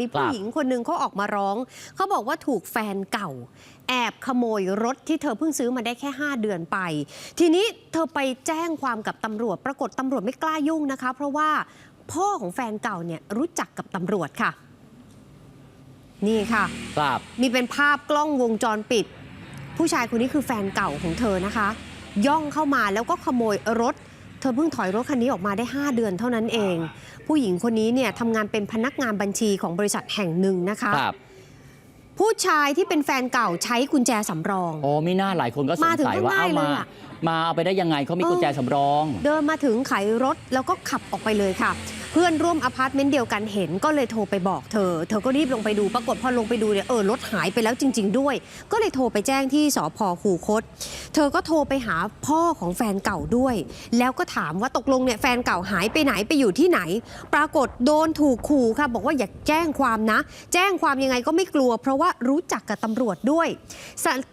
มีผู้ครับหญิงคนหนึ่งเขาออกมาร้อง เขาบอกว่าถูกแฟนเก่า แอบขโมยรถที่เธอเพิ่งซื้อมาได้แค่ 5 เดือนไป ทีนี้เธอไปแจ้งความกับตำรวจ ปรากฏตำรวจไม่กล้ายุ่งนะคะ เพราะว่าพ่อของแฟนเก่าเนี่ยรู้จักกับตำรวจค่ะ นี่ค่ะครับมีเป็นภาพกล้องวงจรปิด ผู้ชายคนนี้คือแฟนเก่าของเธอนะคะ ย่องเข้ามาแล้วก็ขโมยรถ เธอเพิ่งถอยรถคันนี้ออกมาได้ 5 เดือนเท่านั้นเอง ผู้หญิงคนนี้เนี่ยทำงานเป็นพนักงานบัญชีของบริษัทแห่งหนึ่งนะคะ ครับผู้ชายที่เป็นแฟนเก่าใช้กุญแจสำรองโอ้ไม่น่าหลายคนก็สงมาถึงสัยก็ว่าง่ายเอาเลมายอะ มาเอาไปได้ยังไงเขามีเออกุญแจสำรอง เดินมาถึงไขรถแล้วก็ขับออกไปเลยค่ะ เพื่อนร่วมอพาร์ตเมนต์เดียวกันเห็นก็เลยโทรไปบอกเธอ เธอก็รีบลงไปดูปรากฏพอลงไปดูเนี่ยเออรถหายไปแล้วจริง ๆ ด้วย ก็เลยโทรไปแจ้งที่สพคูคต เธอก็โทรไปหาพ่อของแฟนเก่าด้วย แล้วก็ถามว่าตกลงเนี่ยแฟนเก่าหายไปไหนไปอยู่ที่ไหน ปรากฏโดนถูกขู่ค่ะ บอกว่าอย่าแจ้งความนะ แจ้งความยังไงก็ไม่กลัว เพราะว่ารู้จักกับตำรวจด้วย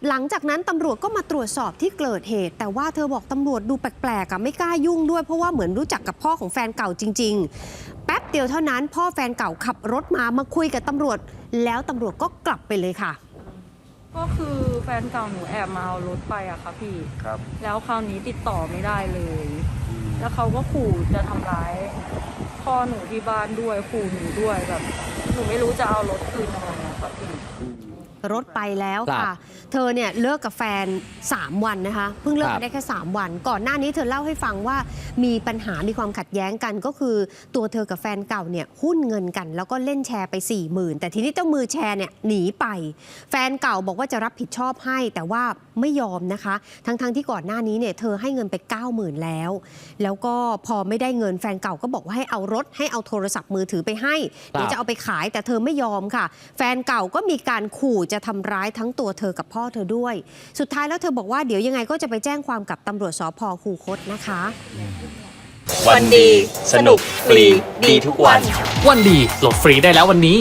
หลังจากนั้นตำรวจก็มาตรวจสอบที่เกิดเหตุ แต่ว่าเธอบอกตำรวจดูแปลกๆอะไม่กล้ายุ่งด้วยเพราะว่าเหมือนรู้จักกับพ่อของแฟนเก่าจริง ๆ เดียวเท่านั้น พ่อแฟนเก่าขับรถมามาคุยกับตำรวจ แล้วตำรวจก็กลับไปเลยค่ะ ก็คือแฟนเก่าหนูแอบมาเอารถไปอะค่ะพี่ ครับ แล้วคราวนี้ติดต่อไม่ได้เลย แล้วเขาก็ขู่จะทำร้ายพ่อหนูที่บ้านด้วยขู่หนูด้วยแบบหนูไม่รู้จะเอารถคืนยังไงอะค่ะพี่ รถไปแล้วครัค่ะบเธอเนี่ยเลิกกับแฟน 3 วันนะคะ เพิ่งเลิกครักันบได้แค่ 3 วัน ก่อนหน้านี้เธอเล่าให้ฟังว่ามีปัญหา มีความขัดแย้งกันก็คือ ตัวเธอกับแฟนเก่าเนี่ยหุ้นเงินกัน แล้วก็เล่นแชร์ไป4 0,000แต่ทีนี้เจ้ามือแชร์เนี่ยหนีไป แฟนเก่าบอกว่าจะรับผิดชอบให้ แต่ว่าไม่ยอมนะคะ ทั้งๆที่ก่อนหน้านี้เนี่ยเธอให้เงินไป 90,000 แล้ว แล้วก็พอไม่ได้เงินแฟนเก่าก็บอกว่าให้เอารถให้เอาโทรศัพท์มือถือไปให้เดี๋ยวจะเอาไปขายแต่เธอไม่ยอมค่ะ แฟนเก่าก็มีการขู่จะทำร้ายทั้งตัวเธอกับพ่อเธอด้วย สุดท้ายแล้วเธอบอกว่าเดี๋ยวยังไงก็จะไปแจ้งความกับตำรวจสพคูคตนะคะ วันดี สนุกฟรี ดีทุกวัน วันดีโหลดฟรีได้แล้ววันนี้